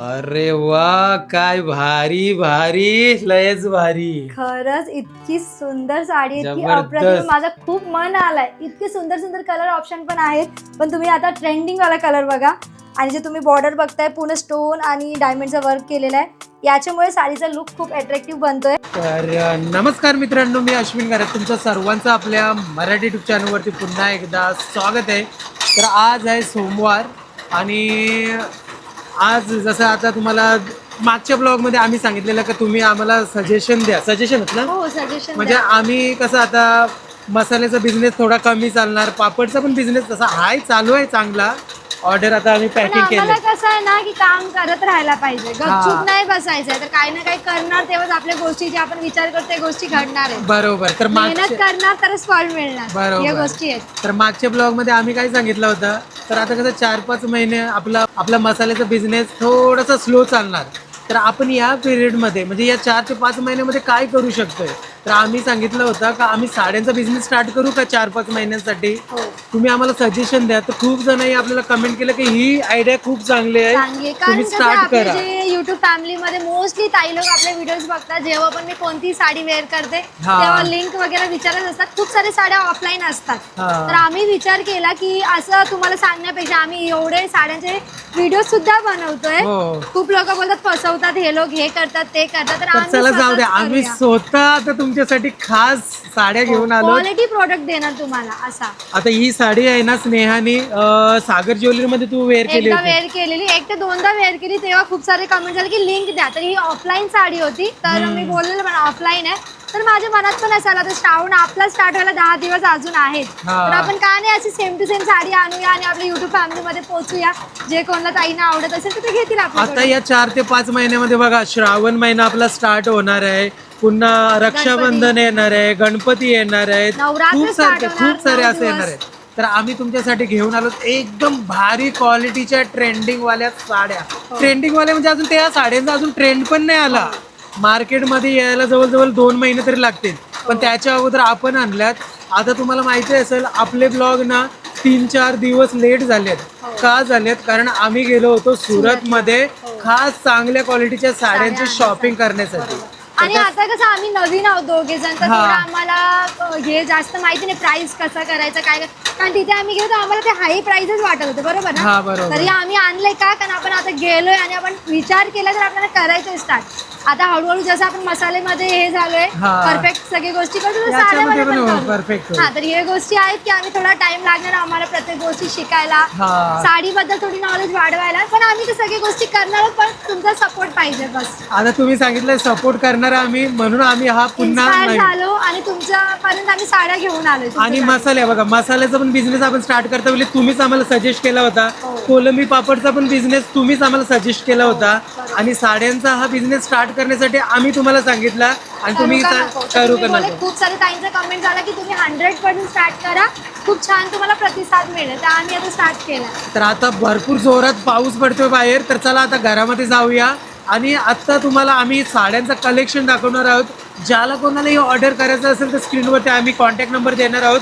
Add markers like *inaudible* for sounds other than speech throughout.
अरे वा काय भारी भारी लयच भारी. खरंच इतकी सुंदर साडी जबरदस्त. अप्रतिम. माझं खूप मन आलंय. इतके सुंदर सुंदर कलर ऑप्शन पण आहेत. पण तुम्ही आता ट्रेंडिंग वाला कलर बघा. आणि जे तुम्ही बॉर्डर बघताय पूर्ण स्टोन आणि डायमंडचं वर्क केलेलं आहे. याच्यामुळे साडीचा लुक खूप अट्रॅक्टिव्ह बनतोय. तर नमस्कार मित्रांनो मी अश्विन गारत तुमचं सर्वांचं आपल्या मराठी युट्यूब चॅनलवरती पुन्हा एकदा स्वागत आहे. तर आज आहे सोमवार आणि आज जसं आता तुम्हाला मागच्या ब्लॉगमध्ये आम्ही सांगितलेलं की तुम्ही आम्हाला सजेशन द्या. सजेशन ना? हो सजेशन म्हणजे आम्ही कसं आता मसाल्याचा बिझनेस थोडा कमी चालणार पापडचा पण बिझनेस तसा आहे चालू आहे चांगला. ऑर्डर आता आम्ही पण पॅकिंग आम्हाला केले कसं आहे ना की काम करत राहायला पाहिजे. गपचूप नाही बसायचंय तर काही ना काही करणार तेव्हाच आपल्या गोष्टी जे आपण विचार करतो त्या गोष्टी घडणार आहेत. बरोबर. तर मेहनत मागच्या करणार तरच फळ मिळणार. बरोबर. या गोष्टी आहेत. तर मागच्या ब्लॉगमध्ये आम्ही काय सांगितलं होतं? तर आता कसं चार पाच महिने आपला आपला मसाल्याचा बिझनेस थोडासा स्लो चालणार. तर आपण या पिरियडमध्ये म्हणजे या चार ते पाच महिन्यामध्ये काय करू शकतोय? तर आम्ही सांगितलं होतं का आम्ही साड्यांचा बिझनेस स्टार्ट करू का चार पाच महिन्यांसाठी? हो. तुम्ही आम्हाला सजेशन द्या. तर खूप जणांनी आपल्याला कमेंट केलं की ही आयडिया खूप चांगली आहे. तुम्ही स्टार्ट करा. युट्यूब फॅमिलीमध्ये मोस्टली ताई लोक आपले व्हिडिओज बघतात. जेव्हा पण मी कोणती साडी वेअर करते. तेव्हा लिंक वगैरे विचारत असतात. खूप सारे साड्या ऑफलाईन असतात. तर आम्ही विचार केला की असं तुम्हाला सांगण्यापेक्षा आम्ही एवढे साड्यांचे व्हिडिओ सुद्धा बनवतोय. हो. खूप लोक बोलतात फसवतात हे लोक हे करतात ते करतात. तर आम्ही. स्वतः तुमच्यासाठी खास साड्या घेऊन आलो क्वालिटी प्रोडक्ट देणार तुम्हाला असा. आता ही साडी आहे ना स्नेहाने अं, सागर ज्वेलरी मध्ये तू वेअर केली एकदा होती. वेअर केलेली एक ते दोनदा वेअर केली तेव्हा खूप सारे कमेंट झाले की लिंक द्या. तर ही ऑफलाईन साडी होती. तर मी बोललेलं पण ऑफलाईन आहे. तर माझ्या मनात पण असायला तर श्रावण आपला स्टार्ट व्हायला दहा दिवस अजून आहेत. हा. तर आपण का नाही अशी सेम टू सेम साडी आणूया आणि आपल्या युट्यूब फॅमिलीमध्ये पोहोचूया. जे कोणाला ताईना आवडत असेल तर ते घेतील आता या चार ते पाच महिन्यामध्ये बघा श्रावण महिना आपला स्टार्ट होणार आहे. पुन्हा रक्षाबंधन येणार आहे गणपती येणार आहेत नवरात्र खूप start सारे होणार, खूप सारे नऊ असे दिवस. येणार आहेत. तर आम्ही तुमच्यासाठी घेऊन आलो एकदम भारी क्वालिटीच्या ट्रेंडिंग वाल्या साड्या. हो. ट्रेंडिंग वाल्या म्हणजे अजून त्या साड्यांचा अजून ट्रेंड पण नाही आला. मार्केटमध्ये यायला जवळजवळ दोन महिने तरी लागतील. पण हो. त्याच्या अगोदर आपण आणल्यात. आता तुम्हाला माहिती असेल आपले ब्लॉग ना तीन चार दिवस लेट झालेत. हो. का झालेत? कारण आम्ही गेलो होतो सुरत मध्ये खास चांगल्या क्वालिटीच्या साड्यांची साड्या शॉपिंग करण्यासाठी. आणि आता कसं आम्ही नवीन आहोत दोघे जण तर हा. थोडं आम्हाला हे जास्त माहिती नाही प्राइस कसं करायचं काय कारण तिथे आम्ही गेलो तर आम्हाला ते हाय प्राइसच वाटत होते बरोबर हा, ना. तरी आम्ही आणलंय का? कारण आपण आता गेलोय आणि आपण विचार केला तर आपल्याला करायचंय स्टार्ट आता हळूहळू जसं आपण मसाल्यामध्ये हे झालोय हा. परफेक्ट सगळी गोष्टी करतो तसं याच्यामध्ये साड्यामध्ये पण पण हो, करू. perfect हो. हा तर हे गोष्टी आहेत की आम्ही थोडा टाइम लागणार आम्हाला प्रत्येक गोष्टी शिकायला हा साडीबद्दल थोडी नॉलेज वाढवायला पण आम्ही ते सगळी गोष्टी करणार आहोत, पण तुमचा सपोर्ट पाहिजे बस आता तुम्ही सांगितलं सपोर्ट करणार आम्ही म्हणून आम्ही हा पुन्हा इन्स्पायर नवीन झालो आणि तुमच्यापर्यंत आम्ही साड्या घेऊन आलो आणि मसाले बघा मसाल्याचा पण बिझनेस आपण स्टार्ट करता वेळी तुम्हीच आम्हाला सजेस्ट केला होता हो. कोलंबी पापडचा पण बिझनेस तुम्हीच आम्हाला सजेस्ट केला होता आणि साड्यांचा हा बिझनेस स्टार्ट करण्यासाठी आम्ही तुम्हाला सांगितला आणि तुम्ही करू का नको खूप सारे ताईंचा कमेंट झाला की तुम्ही हंड्रेड पर्सेंट स्टार्ट करा. खूप छान तुम्हाला प्रतिसाद मिळेल. तर आम्ही आता स्टार्ट केला. तर आता भरपूर जोरात पाऊस पडतोय बाहेर. तर चला आता घरामध्ये जाऊया. आणि आत्ता तुम्हाला आम्ही साड्यांचं कलेक्शन दाखवणार आहोत. ज्याला कोणालाही ऑर्डर करायचं असेल तर स्क्रीनवरती आम्ही कॉन्टॅक्ट नंबर देणार आहोत.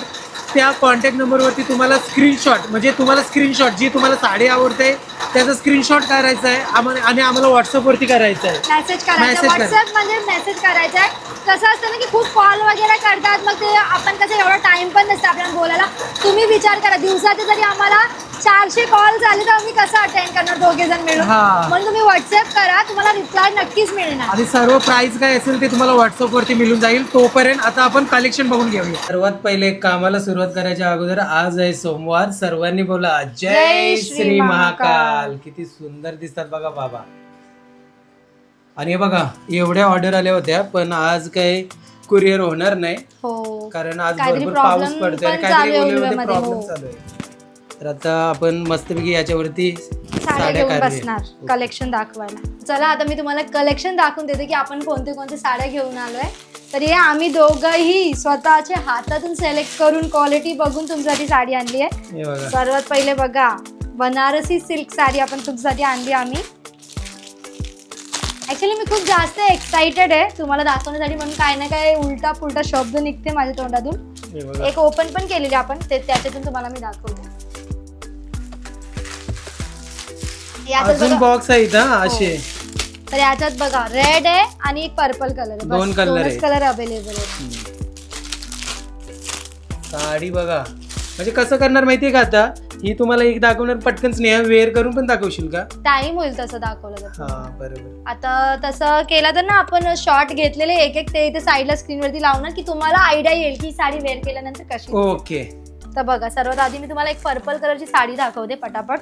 त्या कॉन्टॅक्ट नंबरवरती तुम्हाला स्क्रीनशॉट म्हणजे तुम्हाला स्क्रीनशॉट जी तुम्हाला साडी आवडते त्याचा स्क्रीनशॉट करायचा आहे. आम्हाला आणि आम्हाला व्हॉट्सअपवरती करायचं आहे. मेसेज करायचा Message करा. व्हॉट्सअप म्हणजे मेसेज करायचा आहे. कसं असतं ना की खूप कॉल वगैरे करतात. मग ते आपण कसं एवढा टाइम पण नसतं आपल्याला बोलायला. तुम्ही विचार करा. दिवसाचे जरी आम्हाला चारशे कॉल झाले तर आम्ही कसं अटेंड करणार दोघे जण मिळून? हा. म्हणून तुम्ही व्हॉट्सअप करा तुम्हाला रिप्लाय नक्कीच मिळणार. आणि सर्व प्राइस काय असेल ते तुम्हाला व्हॉट्सअपवरती मिळून जाईल. तोपर्यंत आता आपण कलेक्शन बघून घेऊया. सर्वात पहिले कामाला सुरुवात करायच्या अगोदर आज आहे सोमवार. सर्वांनी बोला जय जय श्री श्री महाकाल. महाकाल. किती सुंदर दिसतात बघा बाबा. आणि हे बघा एवढ्या ऑर्डर आल्या होत्या पण आज काही कुरिअर होणार नाही. हो. कारण आज काहीतरी भरपूर पाऊस पडतोय पण काहीतरी चालू आहे प्रॉब्लेम. चालू आहे. तर आता आपण मस्तपैकी याच्यावरती साड्या साड्या घेऊन काढूया. बसणार कलेक्शन दाखवायला. चला आता मी तुम्हाला कलेक्शन दाखवून देते की आपण कोणते कोणते साड्या घेऊन आलोय. तर हे आम्ही दोघंही स्वतःच्या हातातून सिलेक्ट करून क्वालिटी बघून तुमच्यासाठी साडी आणली आहे. हे बघा. सर्वात पहिले बघा बनारसी सिल्क साडी आपण तुमच्यासाठी आणली आम्ही. ऍक्च्युली मी खूप जास्त एक्साइटेड आहे. तुम्हाला दाखवण्यासाठी म्हणून काय ना काय उलटा पुलटा शब्द निघते माझ्या तोंडातून. हे बघा. एक ओपन पण केलेली आपण ते त्याच्यातून तुम्हाला मी दाखवते. याच्यात अजून बघा. बॉक्स आहेत हा असे. तर याच्यात बघा रेड आहे आणि एक पर्पल कलर आहे. दोन color आहेत. कलर अवेलेबल आहे साडी बघा. म्हणजे कसं करणार माहितीये का आता? ही तुम्हाला एक दाखवणार पटकन स्नेहा वेअर करून पण दाखवशील का? टाइम होईल तसं दाखवलं तर. हा बरोबर. आता तसं केलं तर ना आपण शॉर्ट घेतलेले एक एक ते इथे साईडला स्क्रीनवरती लावणार की तुम्हाला आयडिया येईल की साडी वेअर केल्यानंतर कशी. ओके तर बघा सर्वात आधी मी तुम्हाला एक पर्पल कलरची साडी दाखवते पटापट.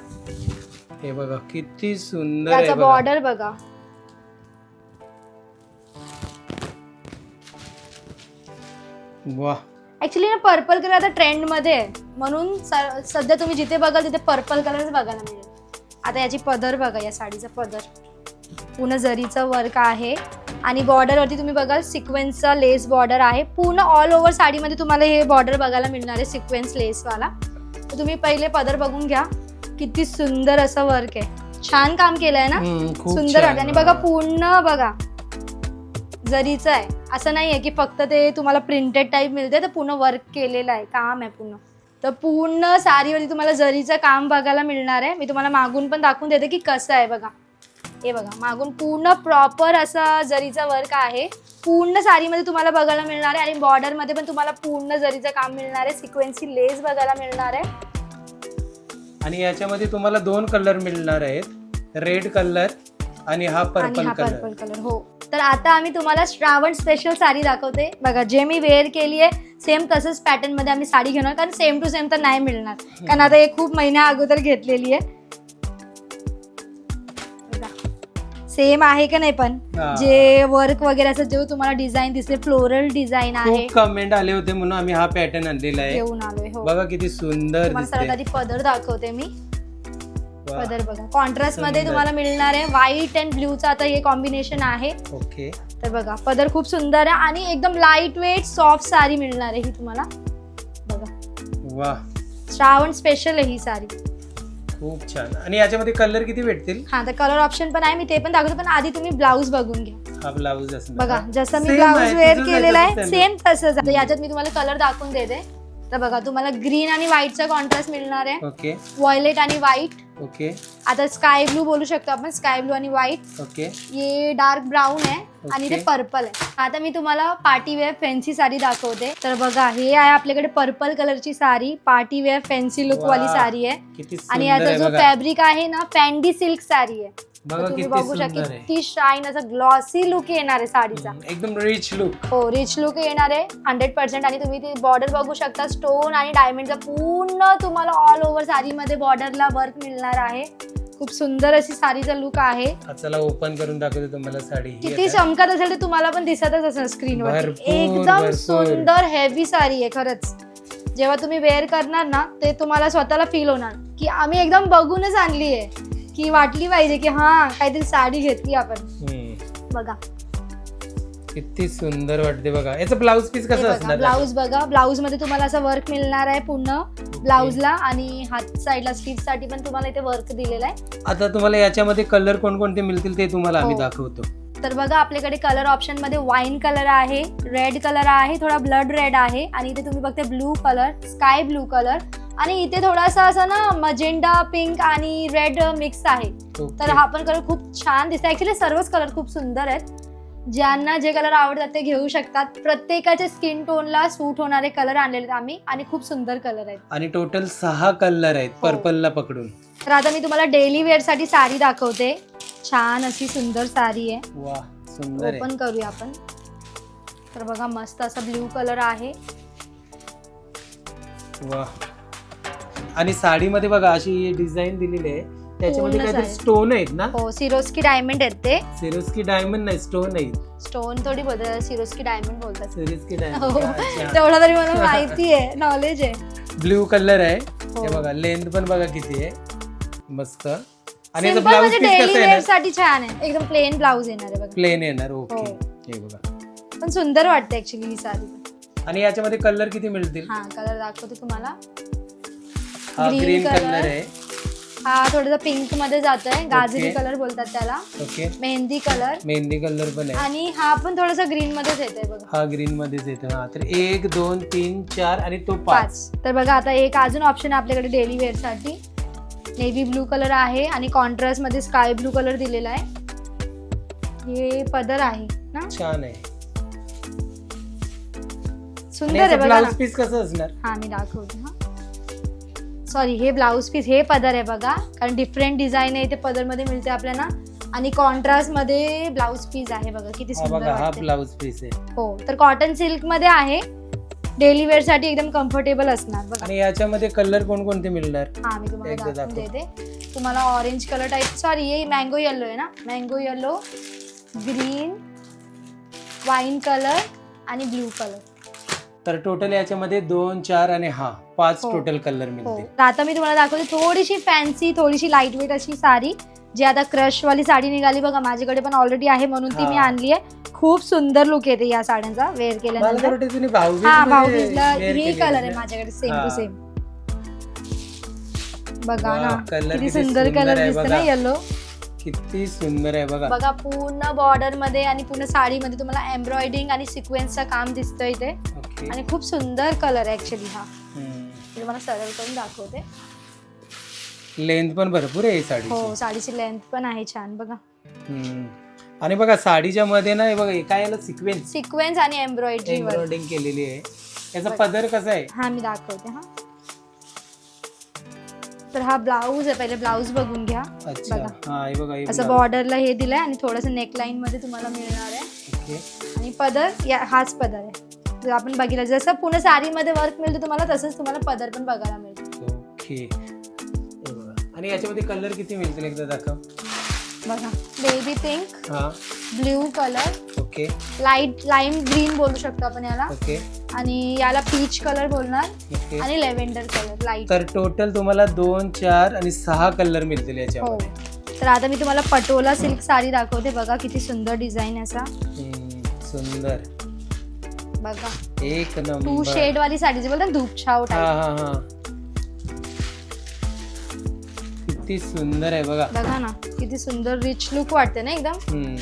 हे बघा किती सुंदर आहे त्याचा बघा. बॉर्डर बघा. वा ऍक्च्युली ना पर्पल कलर आता ट्रेंडमध्ये आहे. म्हणून स- सध्या तुम्ही जिथे बघाल तिथे पर्पल कलरच बघायला मिळेल आता याची पदर बघा या साडीचा पदर. पूर्ण जरीचं वर्क आहे. आणि बॉर्डरवरती तुम्ही बघाल सिक्वेन्सचा लेस बॉर्डर आहे. पूर्ण ऑल ओव्हर साडीमध्ये तुम्हाला हे बॉर्डर बघायला मिळणार आहे सिक्वेन्स लेसवाला तर तुम्ही पहिले पदर बघून घ्या. किती सुंदर असं वर्क आहे. छान काम केलंय ना? हम्म, खूप सुंदर छान. वाटतं आणि बघा पूर्ण बघा. जरीचं आहे. असं नाही आहे की फक्त ते तुम्हाला प्रिंटेड टाईप मिळते तर पूर्ण वर्क केलेलं आहे. काम आहे पूर्ण. तर पूर्ण साडीवरती तुम्हाला जरीचं काम बघायला मिळणार आहे. मी तुम्हाला मागून पण दाखवून देते की कसं आहे बघा. हे बघा मागून पूर्ण प्रॉपर असा जरीचा वर्क आहे. पूर्ण साडीमध्ये तुम्हाला बघायला मिळणार आहे. आणि बॉर्डरमध्ये पण तुम्हाला पूर्ण जरीचं काम मिळणार आहे. सिक्वेन्सी लेस बघायला मिळणार आहे. आणि याच्यामध्ये तुम्हाला दोन कलर मिळणार आहेत. रेड कलर आणि हा आणि पर्पल हा कलर पर्पल कलर हो. तर आता आम्ही तुम्हाला श्रावण स्पेशल साडी दाखवते. बघा जे मी वेअर केली आहे सेम तसंच पॅटर्नमध्ये आम्ही साडी घेणार कारण सेम टू सेम तर नाही मिळणार. कारण आता हे खूप महिन्या अगोदर घेतलेली आहे. सेम आहे का नाही पण? हा. जे वर्क वगैरे असं जे तुम्हाला डिझाईन दिसते फ्लोरल डिझाईन आहे. खूप कमेंट आले होते म्हणून आम्ही हा पॅटर्न आणलेला आहे. घेऊन आलोय हो. बघा किती सुंदर तुम्हाला सर्वात दिसते आधी पदर दाखवते मी. वा. पदर बघा. कॉन्ट्रास्टमध्ये सुंदर. तुम्हाला मिळणार आहे. व्हाईट अँड ब्ल्यूचा आता हे कॉम्बिनेशन आहे. ओके. तर बघा पदर खूप सुंदर आहे आणि एकदम लाइट वेट सॉफ्ट साडी मिळणार आहे ही तुम्हाला. बघा. वा. श्रावण स्पेशल आहे ही साडी. खूप छान. आणि याच्यामध्ये कलर किती भेटतील? हा तर कलर ऑप्शन पण आहे. मी ते पण दाखवतो पण आधी तुम्ही ब्लाऊज बघून घ्या. हा ब्लाऊज बघा? जसं मी ब्लाऊज वेअर केलेला आहे सेम तसंच आहे. याच्यात मी तुम्हाला कलर दाखवून देते. तर बघा तुम्हाला ग्रीन आणि व्हाईटचा कॉन्ट्रास्ट मिळणार आहे. ओके व्हायलेट आणि व्हाईट ओके आता स्काय ब्लू बोलू शकतो आपण स्काय ब्लू आणि व्हाईट ओके हे डार्क ब्राऊन आहे. आणि ते. पर्पल आहे. आता मी तुम्हाला पार्टी वेअर फॅन्सी साडी दाखवते. तर बघा हे आहे आपल्याकडे पर्पल कलरची sari party wear fancy look वाली. साडी आहे. आणि याचा जो फॅब्रिक आहे ना फॅन्डी सिल्क साडी आहे. तुम्ही बघू शकता किती शाईन असा ग्लॉसी लुक येणार आहे साडीचा. एकदम रिच लुक हो रिच लुक येणार आहे हंड्रेड पर्सेंट आणि तुम्ही ती बॉर्डर बघू शकता स्टोन आणि डायमंडचा पूर्ण तुम्हाला ऑल ओव्हर साडीमध्ये बॉर्डरला वर्क मिळणार आहे. खूप सुंदर अशी साडीचा लुक आहे. चला ओपन करून दाखवते तुम्हाला साडी. ही किती आता. चमकत असेल ते तुम्हाला पण दिसतच असेल स्क्रीनवर भरपूर, एकदम भरपूर. सुंदर हेवी साडी आहे खरंच. जेव्हा तुम्ही वेअर करणार ना ते तुम्हाला स्वतःला फील होणार. की आम्ही एकदम बघूनच आणली आहे की वाटली पाहिजे की हा काहीतरी साडी घेतली आपण. हम्म, बघा. किती सुंदर वाटते बघा. याचं ब्लाऊज पीस कसं असणार? ब्लाऊज बघा ब्लाऊजमध्ये तुम्हाला असं वर्क मिळणार आहे पूर्ण ब्लाऊजला आणि हात साईडला स्लीवसाठी पण तुम्हाला इथे वर्क दिलेलं आहे. आता तुम्हाला याच्यामध्ये कलर कोणकोणते मिळतील ते तुम्हाला आम्ही हो. दाखवतो. तर बघा आपल्याकडे कलर ऑप्शनमध्ये वाईन कलर आहे रेड कलर आहे थोडा ब्लड रेड आहे आणि इथे तुम्ही बघते blue colour sky blue colour आणि इथे थोडासा असं ना मजेंडा पिंक आणि रेड मिक्स आहे. तर हा पण कलर खूप छान दिसतो ऍक्च्युली सर्वच कलर खूप सुंदर आहेत. ज्यांना जे कलर आवडतात ते घेऊ शकतात. प्रत्येकाच्या स्किन टोनला सूट होणारे कलर आणलेले आहेत आम्ही आणि खूप सुंदर कलर आहेत. आणि टोटल सहा कलर आहेत हो. पर्पलला पकडून. तर आता मी तुम्हाला डेली वेअरसाठी साडी दाखवते. छान अशी सुंदर साडी आहे. वा सुंदर आहे. ओपन करूया आपण. तर बघा मस्त असा ब्ल्यू कलर आहे. वा आणि साडीमध्ये बघा अशी डिझाईन दिलेली आहे. त्याच्यामध्ये काहीतरी साडी. स्टोन आहेत ना? हो सिरोस्की डायमंड आहेत ते. सिरोस्की डायमंड नाही स्टोन आहेत स्टोन थोडी बदल सिरोस्की डायमंड बोलतात. सिरोस्की *laughs* हो डायमंड तेवढं तरी मला *laughs* माहिती आहे नॉलेज आहे. ब्ल्यू कलर आहे. हो. हे बघा लेंथ पण बघा किती आहे. मस्त. आणि याचं ब्लाऊज म्हणजे पीस डेली कसं वेअर येणार? साठी छान आहे. एकदम प्लेन ब्लाऊज येणार आहे बघा. प्लेन येणार ओके हो. हे बघा. पण सुंदर वाटते ऍक्च्युली ही साडी. आणि याच्यामध्ये कलर किती मिळतील? हा कलर दाखवते तुम्हाला. हा green ग्रीन color. कलर आहे. हा थोडासा पिंकमध्ये जातोय. गाजरी. कलर बोलतात त्याला. Okay mehndi colour mehndi colour पण आहे. आणि हा पण थोडासा ग्रीन मध्येच येतोय बघा. हा ग्रीन मध्येच येतो हा तर एक दोन तीन चार आणि तो पाच. पाच. तर बघा आता एक अजून ऑप्शन आहे आपल्याकडे डेली वेअरसाठी. नेव्ही ब्लू कलर आहे आणि कॉन्ट्रास्टमध्ये स्काय ब्लू कलर दिलेला आहे. हे पदर आहे ना? छान आहे. सुंदर आहे बघा ना. ब्लाउज पीस कसं असणार? हा मी दाखवते सॉरी हे ब्लाऊज पीस हे पदर आहे बघा. कारण डिफरंट डिझाईन आहे ते पदरमध्ये मिळते आपल्याला. आणि कॉन्ट्रास्टमध्ये ब्लाऊज पीस आहे बघा किती सुंदर हा. ब्लाउज पीस आहे. हो तर कॉटन सिल्कमध्ये आहे. डेली वेअरसाठी एकदम कम्फर्टेबल असणार बघा. आणि याच्यामध्ये कलर कोणकोणते मिळणार? हा मी तुम्हाला एकदा दाखवून दाखव. देते. तुम्हाला ऑरेंज कलर टाईप सॉरी हे मँगो येलो आहे ना? Mango yellow green wine colour आणि ब्ल्यू कलर तर टोटल याच्यामध्ये दोन चार आणि हा पाच हो. टोटल कलर हो मिळते तर आता मी तुम्हाला दाखवते थोडीशी फॅन्सी थोडीशी लाइट वेट अशी साडी जी आता क्रश वाली साडी निघाली बघा माझ्याकडे पण ऑलरेडी आहे म्हणून ती हा. मी आणली आहे खूप सुंदर लुक येते या साड्यांचा वेअर मला तर केल्यानंतर वाटतं तुम्ही भाऊबीज हा भाऊबीजला हे कलर आहे? माझ्याकडे सेम हा. टू सेम बघा ना colour किती सुंदर कलर दिसतं ना. येलो किती सुंदर आहे बघा बघा पूर्ण बॉर्डरमध्ये आणि पूर्ण साडीमध्ये तुम्हाला एम्ब्रॉयडिंग आणि सिक्वेन्सचं काम दिसतं इथे आणि खूप सुंदर कलर आहे ऍक्च्युली हा. मी तुम्हाला सरळ करून दाखवते. लेंथ पण भरपूर आहे ही साडीची. हो साडीची लेंथ पण आहे छान बघा. आणि बघा साडीच्या मध्ये ना हे बघा काय याला सिक्वेन्स सिक्वेन्स आणि एम्ब्रॉयडरी एम्ब्रॉयडिंग केलेली आहे. याचा. पदर कसा आहे? हा मी दाखवते हा. तर हा ब्लाऊज आहे पहिले ब्लाऊज बघून घ्या. बघा. असं. बॉर्डरला हे दिलंय आणि थोडंसं नेकलाईन मध्ये तुम्हाला मिळणार आहे. आणि पदर या हाच पदर आहे. जर आपण बघितलं जसं पुणे साडीमध्ये वर्क मिळतं तुम्हाला तसंच तुम्हाला पदर पण बघायला मिळतं. ओके हे बघा. आणि याच्यामध्ये कलर किती मिळतील एकदा दाखव. बघा. बेबी पिंक हा. Blue colour okay light lime green बोलू शकतो आपण याला. ओके आणि याला पीच कलर बोलणार. ओके आणि लेव्हेंडर कलर लाइट तर टोटल तुम्हाला दोन चार आणि सहा कलर मिळतील हो. याच्यामध्ये तर आता मी तुम्हाला पटोला सिल्क साडी दाखवते. बघा किती सुंदर डिझाईन असा. हम्म, सुंदर. बघा. एक टू नंबर. शेड वाली साडी जी बोलतात धूप छाव हा टाईप हा हा. किती सुंदर आहे बघा. बघा ना किती सुंदर रिच लुक वाटते ना एकदम. हम्म.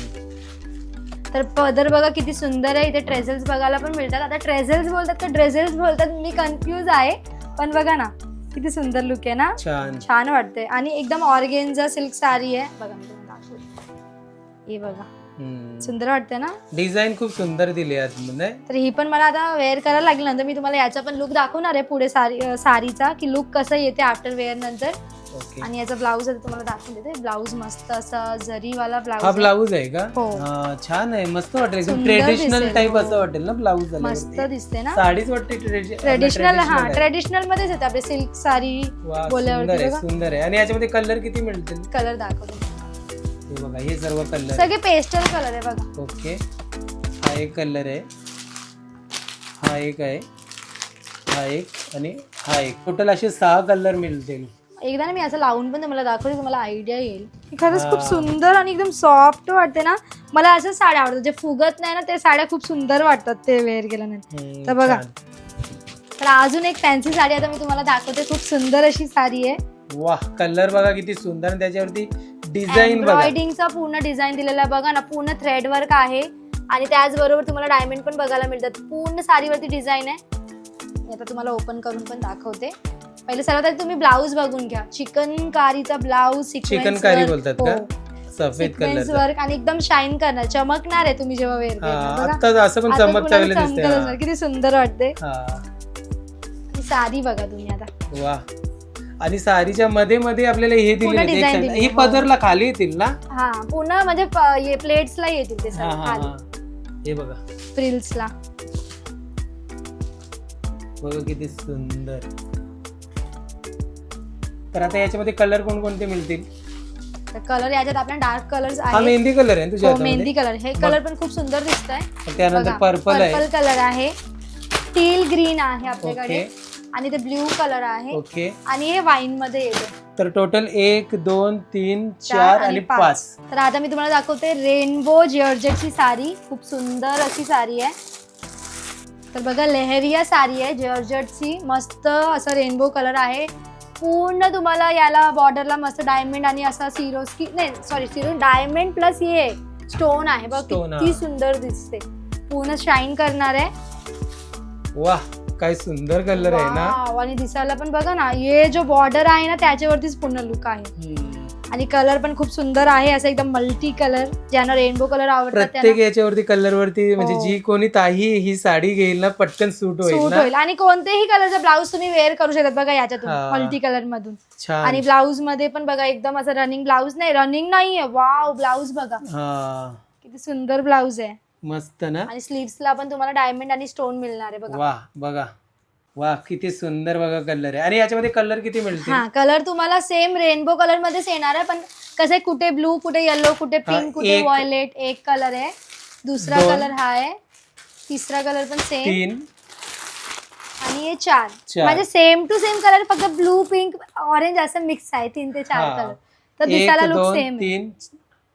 तर पदर बघा किती सुंदर आहे इथे ट्रेझल्स बघायला पण मिळतात. आता ट्रेझल्स बोलतात का ड्रेझेल्स बोलतात मी कन्फ्यूज आहे. पण बघा ना किती सुंदर लुक आहे ना. छान. छान वाटते आणि एकदम ऑर्गेन्झा सिल्क साडी आहे. बघा मी तुम्हाला दाखवते. हे बघा. सुंदर वाटते ना? डिझाईन खूप सुंदर दिली आहे आतमध्ये तर ही पण मला आता वेअर करायला लागली नंतर मी तुम्हाला याचा पण लुक दाखवणार आहे पुढे सारी अं, साडीचा की लुक कसं येते आफ्टर वेअर नंतर. ओके आणि याचा ब्लाऊज आता तुम्हाला दाखवून देते. ब्लाऊज मस्त असा जरीवाला हा ब्लाऊज ब्लाऊज आहे का? हो. छान आहे. मस्त वाटेल ट्रेडिशनल टाईप. असं वाटेल ना ब्लाऊज मस्त दिसते ना? साडीच वाटते ट्रेडिशनल हा ट्रेडिशनल मध्येच येते आपले सिल्क साडी वा बोलल्यावरती सुंदर आहे आहे. आणि याच्यामध्ये कलर किती मिळतील? कलर दाखवते. बघा हे सर्व कलर सगळे पेस्टल कलर आहे बघा. ओके. हा एक कलर आहे. हा एक आहे. हा एक आणि हा एक. टोटल असे सहा कलर मिळतील. एकदा ना मी असं लावून पण तुम्हाला दाखवते तुम्हाला आयडिया येईल. ही खरंच खूप हा. सुंदर आणि एकदम सॉफ्ट वाटते ना मला असं साड्या आवडतात. जे फुगत नाही ना ते साड्या खूप सुंदर वाटतात ते वेअर केल्यानंतर. हम्म, तर बघा. छान. तर अजून एक फॅन्सी साडी आता मी तुम्हाला दाखवते. खूप सुंदर अशी साडी आहे. वा कलर बघा किती सुंदर आणि त्याच्यावरती डिझाईन बघा. एम्ब्रॉयडिंगचा पूर्ण डिझाईन दिलेला आहे बघा ना पूर्ण थ्रेड वर्क आहे. आणि त्याचबरोबर तुम्हाला डायमंड पण बघायला मिळतात. पूर्ण साडीवरती डिझाईन आहे. मी आता तुम्हाला ओपन करून पण दाखवते. पहिले सर्वात आधी तुम्ही ब्लाऊज बघून घ्या. चिकन कारीचा ब्लाऊज चिकन कारी बोलतात का? सफेद कलर वर्क आणि एकदम शाईन करणार. चमकणार आहे तुम्ही जेव्हा वेअर करणार असं पण आता चमक पुन्हा चांगलं चमकत दिसते असणार. किती सुंदर वाटते हा. ही साडी बघा तुम्ही आता. वा आणि साडीच्या मध्ये मध्ये आपल्याला हे पूर्ण दिले design दिली, हे हो. पदरला खाली येतील ना? हा पुन्हा म्हणजे प- हे प्लेट्सला येतील ते हा हा हा. हे बघा. बघा किती सुंदर. तर आता याच्यामध्ये कलर कोणकोणते मिळतील? तर कलर याच्यात आपल्या डार्क कलर्स हा आहेत. मेहंदी कलर आहे ना तुझ्या हो मेहंदी हातामध्ये कलर हे कलर पण खूप सुंदर दिसत आहे त्यानंतर पर्पल आहे. पर्पल कलर आहे. टील ग्रीन आहे आपल्याकडे. ओके. आणि ते ब्ल्यू कलर आहे. ओके. आणि हे वाईन मध्ये येते. तर टोटल एक दोन तीन चार आणि पाच. तर आता मी तुम्हाला दाखवते रेनबो जॉर्जेटची साडी खूप सुंदर अशी साडी आहे. तर बघा लेहरिया साडी आहे. जॉर्जेटची मस्त असं रेनबो कलर आहे. पूर्ण तुम्हाला याला बॉर्डरला मस्त डायमंड आणि असा सिरोस्की नाही सॉरी सिरो डायमंड प्लस हे स्टोन आहे. बघ किती. सुंदर दिसते. पूर्ण शाईन करणार आहे. वा काय सुंदर कलर आहे ना. Wow, आणि दिसायला पण बघा ना हे जो बॉर्डर आहे ना त्याच्यावरतीच पूर्ण लुक आहे. हम्म. आणि कलर पण खूप सुंदर आहे असं एकदम मल्टी कलर ज्यांना रेनबो कलर आवडतात प्रत्येक त्यांना याच्यावरती कलर वरती म्हणजे हो. जी कोणी ताही ही साडी घेईल ना पटकन सूट होईल सूट ना. होईल. आणि कोणतेही कलरचा ब्लाऊज तुम्ही वेअर करू शकतात बघा याच्यातून हा. मल्टी कलर मधून. छान. आणि ब्लाऊजमध्ये पण बघा एकदम असं रनिंग ब्लाऊज नाही रनिंग नाहीये. वाव ब्लाऊज बघा. हा. किती सुंदर ब्लाऊज आहे. मस्त ना? आणि sleeves ला पण तुम्हाला डायमंड आणि स्टोन मिळणार आहे बघा. वा बघा. वा किती सुंदर बघा कलर आहे. आणि याच्यामध्ये कलर किती मिळतील? हा कलर तुम्हाला सेम रेनबो कलर मध्येच येणार आहे पण कसं आहे कुठे ब्लू कुठे येलो कुठे हा, पिंक कुठे एक- व्हायलेट एक कलर आहे. दुसरा दोन. कलर हा आहे. तिसरा कलर पण सेम तीन. आणि हे चार. चार. म्हणजे सेम टू सेम कलर फक्त ब्लू पिंक ऑरेंज असं मिक्स आहे तीन ते चार हा. कलर तर दिसायला एक लुक दोन सेम तीन.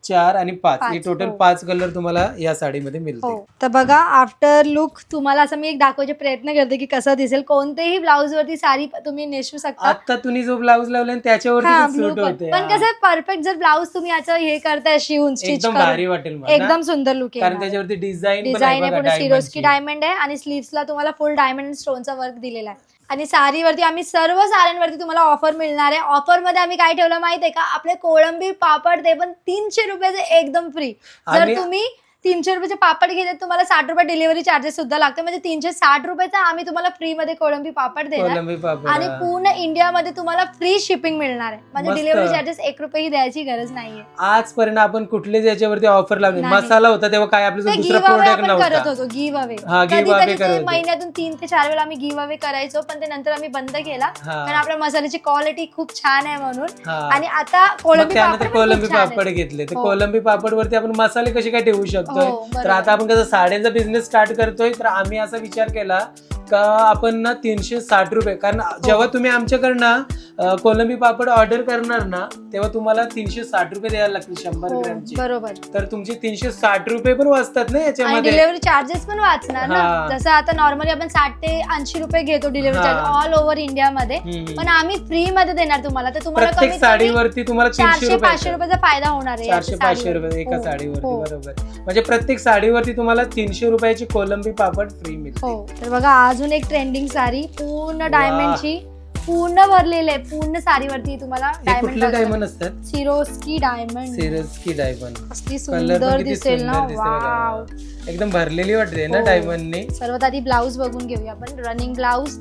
चार आणि पाच. पाच, हे टोटल हो. पाच कलर तुम्हाला या साडीमध्ये मिळतील. हो. तर बघा आफ्टर लुक तुम्हाला असं मी एक दाखवायचे प्रयत्न करते की कसं दिसेल. कोणतेही ब्लाऊज वरती साडी तुम्ही नेसू शकता. आता तुम्ही जो ब्लाऊज लावला हा त्याच्यावरती सूट पण होते. पण हा. कसं परफेक्ट जर ब्लाऊज तुम्ही याचं हे करताय शिवून स्टिच एकदम करून. भारी वाटेल मला ना. एकदम सुंदर लुक कारण आहे त्याच्यावरती डिझाईन पण डिझाईन आहे आहे पुढे सिरोस्की डायमंड आहे आणि sleeves ला तुम्हाला फुल डायमंड स्टोनचा वर्क दिलेला आहे. आणि साडीवरती आम्ही सर्व साड्यांवरती तुम्हाला ऑफर मिळणार आहे. ऑफरमध्ये आम्ही काय ठेवलं माहिती आहे का? आपले कोळंबी पापड ते पण तीनशे रुपयाचे एकदम फ्री जर तुम्ही तीनशे रुपयाचे पापड घेतले तुम्हाला साठ रुपये डिलिव्हरी चार्जेस सुद्धा लागते म्हणजे तीनशे साठ रुपयाचा आम्ही तुम्हाला फ्री मध्ये कोळंबी पापड देणार पापड आणि. पूर्ण इंडियामध्ये तुम्हाला फ्री शिपिंग मिळणार आहे म्हणजे मस्त. डिलिव्हरी चार्जेस एक रुपयेही द्यायची गरज नाहीये आजपर्यंत आपण कुठलेच याच्यावरती ऑफर लावले नाही. मसाला होता तेव्हा काय आपलं ते दुसरा गिव्ह अवे प्रोडक्ट आपण करत नव्हता होतो गिव्ह अवे हा, give कधी away कधी करत ते होतो. महिन्यातून तीन ते चार वेळा आम्ही गिव्ह अवे करायचो पण ते नंतर आम्ही बंद केला हा. कारण आपल्या मसाल्याची क्वालिटी खूप छान आहे म्हणून हा. आणि आता मग कोळंबी त्यानंतर पापड पण कोलंबी खूप छान पापड. घेतले तर हो. कोलंबी पापड वरती आपण मसाले कसे काय ठेवू शकतोय हो. तर आता आपण कसं साड्यांचा बिझनेस स्टार्ट करतोय तर आम्ही असा विचार केला का आपण ना तीनशे साठ रुपये कारण हो. जेव्हा तुम्ही आमच्याकडनं कोलंबी पापड ऑर्डर करणार ना तेव्हा तुम्हाला तीनशे साठ रुपये द्यायला लागतील शंभर हो, ग्रॅमचे बरोबर तर तुमचे तीनशे साठ रुपये पण वाचतात ना आणि याच्यामध्ये डिलिव्हरी चार्जेस पण वाचणार ना हा. जसं आता नॉर्मली आपण साठ ते ऐंशी रुपये घेतो डिलिव्हरी हा. चार्ज ऑल ओव्हर इंडियामध्ये हम्म. पण आम्ही फ्री मध्ये देणार तुम्हाला तर तुम्हाला प्रत्येक कमीत कमी साडीवरती तुम्हाला तीनशे चारशे पाचशे रुपये रुपयाचा फायदा होणार आहे चारशे याच्या पाचशे साडीवर. रुपये एका हो, साडीवरती हो. बरोबर म्हणजे प्रत्येक साडीवरती तुम्हाला तीनशे रुपयाची कोलंबी पापड फ्री मिळते हो तर बघा अजून एक ट्रेंडिंग साडी पूर्ण डायमंडची पूर्ण भरलेली आहे पूर्ण साडीवरती तुम्हाला हे डायमंड असतात? सिरोस्की डायमंड सिरस की डायमंड असली सुंदर दिसेल ना? वाव. एकदम भरलेली वाटते ना हो. डायमंडने सर्वात आधी ब्लाऊज बघून घेऊया आपण. Running blouse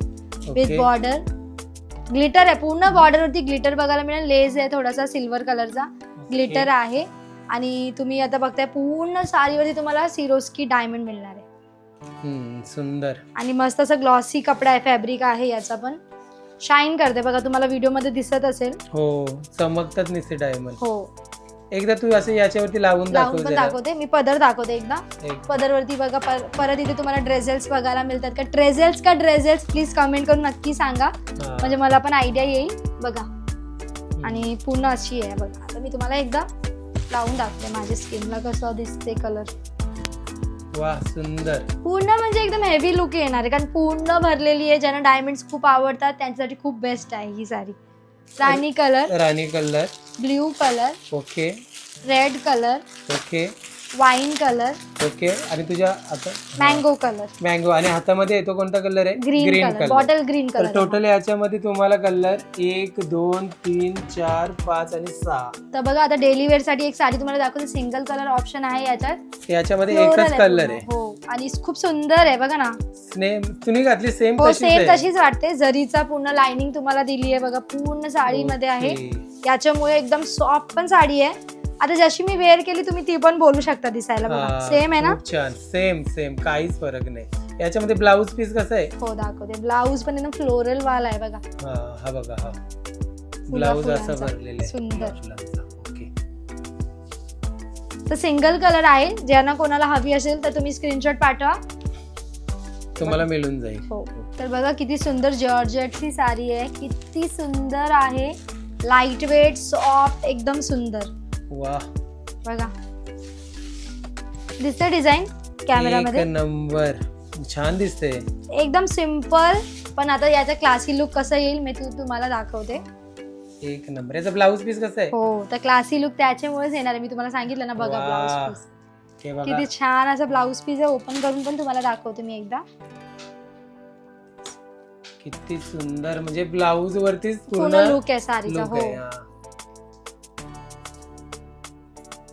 with border glitter आहे पूर्ण बॉर्डर वरती ग्लिटर बघायला मिळेल. लेस आहे थोडासा सिल्वर कलरचा ग्लिटर आहे. आणि तुम्ही आता बघताय पूर्ण साडीवरती तुम्हाला सिरोस्की डायमंड मिळणार आहे. हम्म, सुंदर. आणि मस्त असं ग्लॉसी कपडा आहे फॅब्रिक आहे याचा पण. शाईन करते बघा तुम्हाला व्हिडिओमध्ये दिसत असेल. हो चमकतात निसते डायमंड हो. एकदा तू असं याच्यावरती लावून दाखव पण जरा. दाखवते मी पदर दाखवते एकदा. एक- पदरवरती बघा पर- परत इथे तुम्हाला ड्रेझेल्स बघायला मिळतात. का ट्रेझेल्स का ड्रेझेल्स प्लीज कमेंट करून नक्की सांगा. हा. म्हणजे मला पण आयडिया येईल बघा. हम्म. आणि पूर्ण अशी आहे बघा. आता मी तुम्हाला एकदा लावून दाखवते माझ्या स्किनला कसं दिसते कलर वा सुंदर. पूर्ण म्हणजे एकदम हेवी लुक येणार. आहे कारण पूर्ण भरलेली आहे. ज्यांना डायमंड्स खूप आवडतात त्यांच्यासाठी खूप बेस्ट आहे ही साडी. राणी कलर राणी colour blue colour okay red colour okay wine colour okay आणि तुझ्या आता मँगो कलर मँगो आणि हातामध्ये येतो कोणता कलर आहे? ग्रीन कलर बॉटल ग्रीन तर कलर टोटल याच्यामध्ये तुम्हाला कलर एक दोन तीन चार पाच आणि सहा. तर बघा आता डेली वेअरसाठी एक साडी तुम्हाला दाखवते. सिंगल कलर ऑप्शन आहे याच्यात. याच्यामध्ये Floral एकच आहे कलर पूर्ण. आहे. हो आणि खूप सुंदर आहे बघा ना. सेम तुम्ही घातली सेम हो सेम तशीच वाटते. जरीचा पूर्ण लाइनिंग तुम्हाला दिली आहे बघा पूर्ण साडीमध्ये आहे. याच्यामुळे एकदम सॉफ्ट पण साडी आहे. आता जशी मी वेअर केली तुम्ही ती पण बोलू शकता दिसायला बघा. सेम आहे ना? छान. सेम सेम काहीच फरक नाही. याच्यामध्ये ब्लाऊज पीस कसा आहे? हो दाखवते. ब्लाऊज पण एकदम फ्लोरल वाला आहे बघा. हा हा बघा हा. ब्लाऊज असा. भरलेला आहे. सुंदर. तर सिंगल कलर आहे. ज्यांना कोणाला हवी असेल तर तुम्ही स्क्रीनशॉट पाठवा. तुम्हाला मिळून जाईल. हो. तर बघा किती सुंदर जॉर्जेटची साडी आहे. किती सुंदर आहे. लाइट वेट सॉफ्ट एकदम सुंदर. वा बघा. दिसते डिझाईन कॅमेरामध्ये? नंबर. छान दिसते एकदम सिंपल पण आता याचा क्लासी लुक कसं येईल मी तू तुम्हाला दाखवते. एक नंबर. याचा ब्लाऊज पीस कसा आहे? हो तर क्लासी लुक त्याच्यामुळेच येणार आहे. मी तुम्हाला सांगितलं ना बघा. ब्लाऊज पीस किती छान असं ब्लाऊज पीस आहे. ओपन करून पण तुम्हाला दाखवते मी एकदा. किती सुंदर. म्हणजे ब्लाऊज वरतीच पूर्ण लुक आहे लुक हो.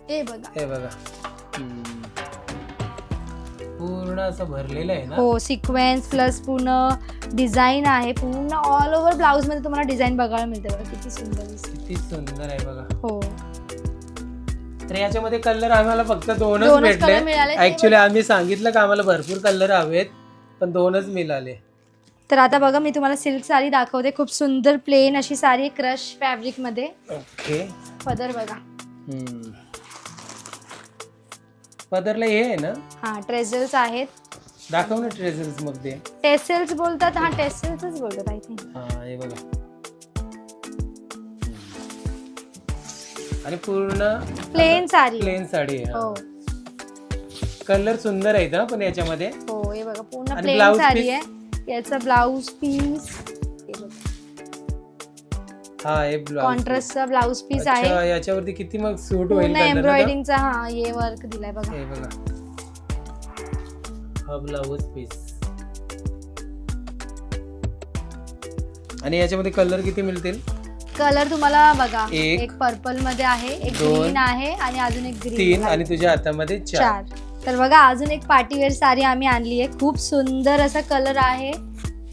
हा. बघा. हे बघा. हम्म. पूर्ण असं भरलेलं आहे ना? हो सिक्वेन्स प्लस पूर्ण डिझाईन आहे. पूर्ण ऑल ओव्हर ब्लाऊजमध्ये तुम्हाला डिझाईन बघायला मिळते बघा. किती सुंदर दिसते. किती सुंदर आहे बघा. हो. तर याच्यामध्ये कलर आम्हाला फक्त दोनच दोनच भेटले. मिळाले. ऍक्च्युली आम्ही सांगितलं का आम्हाला भरपूर कलर हवेत पण दोनच मिळाले. तर आता बघा मी तुम्हाला सिल्क साडी दाखवते. खूप सुंदर प्लेन अशी साडी क्रश फॅब्रिकमध्ये. ओके पदर बघा. हम्म. पदरला हे आहे ना? हा ट्रेझल्स आहेत. दाखव ना ट्रेझर्समध्ये. टेसेल्स बोलतात हा टेसेल्सच बोलतात आय थिंक हा हे बघा. आणि पूर्ण प्लेन साडी. प्लेन साडी आहे हो. कलर सुंदर आहेत हा पण याच्यामध्ये. हो हे बघा पूर्ण आणि प्लेन blouse साडी piece? आहे. याचा ब्लाऊज पीस हा हे ब्लाउज कॉन्ट्रास्टचा पीस आहे. याच्यावरती किती मग सूट होईल पूर्ण तो? एम्ब्रॉयडिंगचा हा हे वर्क दिलाय बघा. हे बघा. हा ब्लाऊज पीस आणि याच्यामध्ये कलर किती मिळतील? कलर तुम्हाला बघा एक, एक पर्पलमध्ये आहे एक दोन, ग्रीन आहे आणि अजून एक तीन ग्रीन आणि तुझ्या हातामध्ये चार. चार. तर बघा अजून एक पार्टीवेअर साडी आम्ही आणली आहे. खूप सुंदर असा कलर आहे.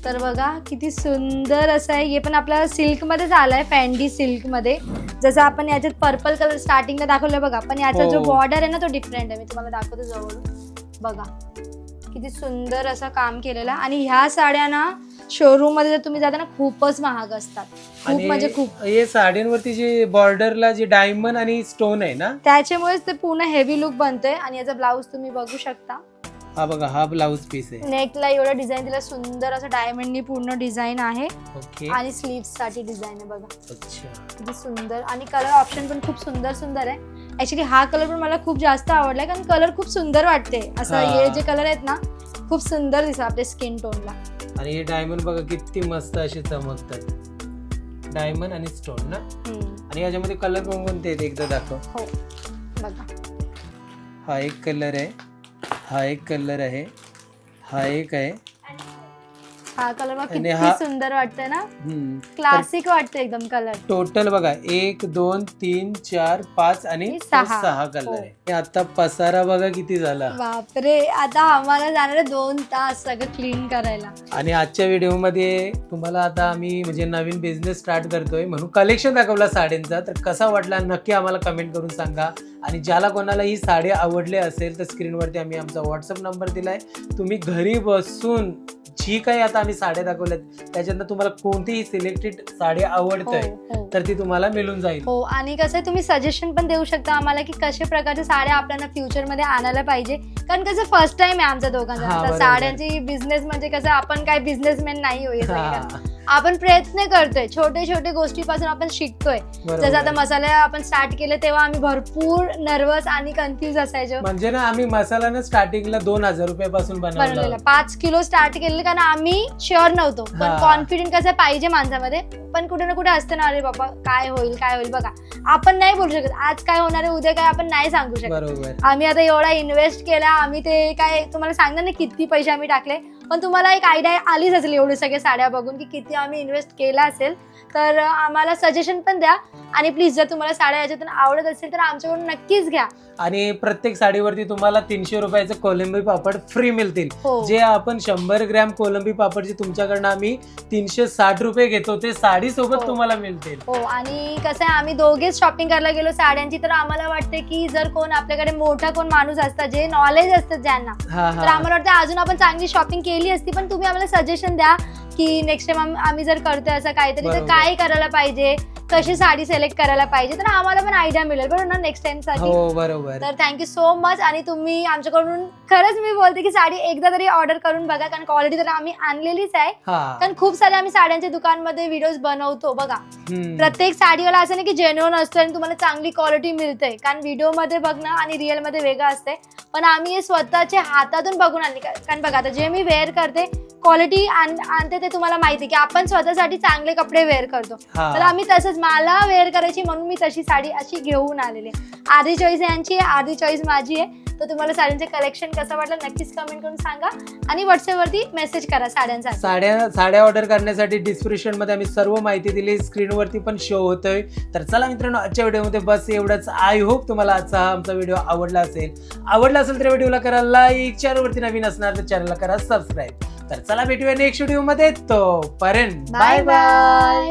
तर बघा किती सुंदर असं आहे. हे पण आपल्याला सिल्क मध्येच आलंय फॅन्डी सिल्कमध्ये जसं आपण याच्यात पर्पल कलर स्टार्टिंगला दाखवलं बघा पण याचा जो हो. बॉर्डर आहे ना तो डिफरंट आहे. मी तुम्हाला दाखवते जवळ बघा किती सुंदर असं काम केलेलं आहे. आणि ह्या साड्या ना शोरूममध्ये जर तुम्ही जाता ना खूपच महाग असतात. खूप आणि म्हणजे खूप. हे साड्यांवरती जे बॉर्डरला जे डायमंड आणि स्टोन आहे ना? त्याच्यामुळेच ते पूर्ण हेवी लुक बनतोय. आणि याचा ब्लाऊज तुम्ही बघू शकता. हा बघा हा ब्लाऊज पीस आहे. नेकला एवढं डिझाईन दिलं सुंदर असं डायमंडनी पूर्ण डिझाईन आहे. ओके आणि स्लीव्हसाठी डिझाईन आहे बघा. अच्छा. किती सुंदर. आणि कलर ऑप्शन पण खूप सुंदर सुंदर आहे. ऍक्च्युली हा कलर पण मला खूप जास्त आवडलाय कारण कलर खूप सुंदर वाटते. असं हा. हे जे कलर आहेत ना खूप सुंदर दिसतात आपल्या स्किन टोनला आणि हे डायमंड बघा किती मस्त असे चमकतात. डायमंड आणि स्टोन ना? आणि याच्यामध्ये कलर कोणकोणते आहेत? एकदा दाखव. हो. बघा. हा एक कलर आहे. हा एक कलर आहे. हा एक आहे. हा कलर बघा आणि किती हा- सुंदर वाटतंय ना? हम्म. क्लासिक वाटतं एकदम कलर टोटल बघा एक दोन तीन चार पाच आणि आणि सहा. सहा कलर हो. आहे. आता पसारा बघा किती झाला. बापरे आता आम्हाला जाणार आहे दोन तास सगळं क्लीन करायला. आणि आजच्या व्हिडिओमध्ये तुम्हाला आता आम्ही म्हणजे नवीन बिझनेस स्टार्ट करतोय म्हणून कलेक्शन दाखवला साड्यांचा. तर कसा वाटला नक्की आम्हाला कमेंट करून सांगा. आणि ज्याला कोणाला ही साडी आवडली असेल तर स्क्रीनवरती आम्ही आमचा व्हॉट्सअप नंबर दिलाय. तुम्ही घरी बसून जी काही आता आम्ही साड्या दाखवल्यात त्याच्यातनं तुम्हाला कोणतीही सिलेक्टेड साडी हो आवडतंय हो तर ती तुम्हाला मिळून जाईल. हो आणि कसं आहे, तुम्ही सजेशन पण देऊ शकता आम्हाला की कशा प्रकारच्या साड्या आपल्याला फ्युचरमध्ये आणायला पाहिजे. कारण कसं फर्स्ट टाइम आहे आमच्या दोघांचा. हा, बरोबर. साड्यांची बिझनेस म्हणजे कसं आपण काय बिझनेसमॅन नाही होईल हा, आपण प्रयत्न करतोय. छोटे छोटे गोष्टीपासून आपण शिकतोय. जसं आता. मसाले आपण स्टार्ट केले तेव्हा आम्ही भरपूर नर्वस आणि कन्फ्युज असायचो. म्हणजे ना आम्ही मसाला ना स्टार्टिंगला दोन हजार रुपयापासून बनवला. बनवलेलं. पाच किलो स्टार्ट केलेलं कारण आम्ही शुअर नव्हतो. पण. कॉन्फिडंट कसं पाहिजे माणसामध्ये. पण कुठे ना कुठे असतं ना अरे बाबा काय होईल काय होईल बघा. आपण नाही बोलू शकत. आज काय होणार आहे उद्या काय आपण नाही सांगू शकत. आम्ही आता एवढा इन्व्हेस्ट केला आम्ही ते काय तुम्हाला सांगणार ना किती पैसे आम्ही टाकले. पण तुम्हाला एक आयडिया आलीच असेल एवढे सगळे साड्या बघून की किती आम्ही इन्व्हेस्ट केला असेल तर आम्हाला सजेशन पण द्या. आणि प्लीज जर तुम्हाला साड्या याच्यातून आवडत असेल तर आमच्याकडून नक्कीच घ्या. आणि प्रत्येक साडीवरती तुम्हाला तीनशे रुपयाचं कोलंबी पापड फ्री मिळतील. हो. जे आपण शंभर ग्रॅम कोलंबी पापड जे तुमच्याकडनं आम्ही तीनशे साठ रुपये घेतो ते साडी सोबत हो. तुम्हाला मिळतील. हो आणि कसं आहे आम्ही दोघेच शॉपिंग करायला गेलो साड्यांची तर आम्हाला वाटते की जर कोण आपल्याकडे मोठा कोण माणूस असतात जे नॉलेज असतं ज्यांना तर आम्हाला वाटतं अजून आपण चांगली शॉपिंग केली केली असती पण तुम्ही आम्हाला सजेशन द्या. की नेक्स्ट टाइम आम्ही जर करतोय असं काहीतरी तर बरोबर. काय करायला पाहिजे? कशी साडी सिलेक्ट करायला पाहिजे? तर आम्हाला पण आयडिया मिळेल. बरोबर ना नेक्स्ट टाइमसाठी हो बरोबर. तर थँक्यू सो मच आणि तुम्ही आमच्याकडून खरंच मी बोलते की साडी एकदा तरी ऑर्डर करून बघा कारण क्वालिटी तर आम्ही आणलेलीच आहे. हा. कारण खूप सारे आम्ही साड्यांच्या दुकानमध्ये व्हिडिओज बनवतो बघा. हम्म. प्रत्येक साडीवाला असं नाही की जेन्युअन असतो आणि तुम्हाला चांगली क्वालिटी मिळते. कारण व्हिडिओमध्ये बघणं आणि रिअलमध्ये वेगळं असते. पण आम्ही हे स्वतःच्या हातातून बघून आणले. कारण बघा आता जे मी वेअर करते क्वालिटी आणते ते तुम्हाला माहिती की आपण स्वतःसाठी चांगले कपडे वेअर करतो. तर आम्ही तसंच मला वेअर करायची म्हणून मी तशी साडी अशी घेऊन आलेली आहे. आधी चॉईस यांची आहे आधी चॉईस माझी आहे. तर तुम्हाला साड्यांचे कलेक्शन कसं वाटलं नक्कीच कमेंट करून सांगा. आणि व्हॉट्सअपवरती मेसेज करा साड्यांसाठी. साड्या साड्या ऑर्डर करण्यासाठी डिस्क्रिप्शनमध्ये आम्ही सर्व माहिती दिली. स्क्रीनवरती पण शो होतोय. तर चला मित्रांनो आजच्या व्हिडिओमध्ये बस एवढंच. आय होप तुम्हाला आजचा हा आमचा व्हिडिओ आवडला असेल. आवडला असेल तर व्हिडिओला करा लाईक चॅनलवरती नवीन असणार तर चॅनलला करा सबस्क्राईब तर चला भेटूया नेक्स्ट व्हिडिओमध्ये. तो पर्यंत बाय बाय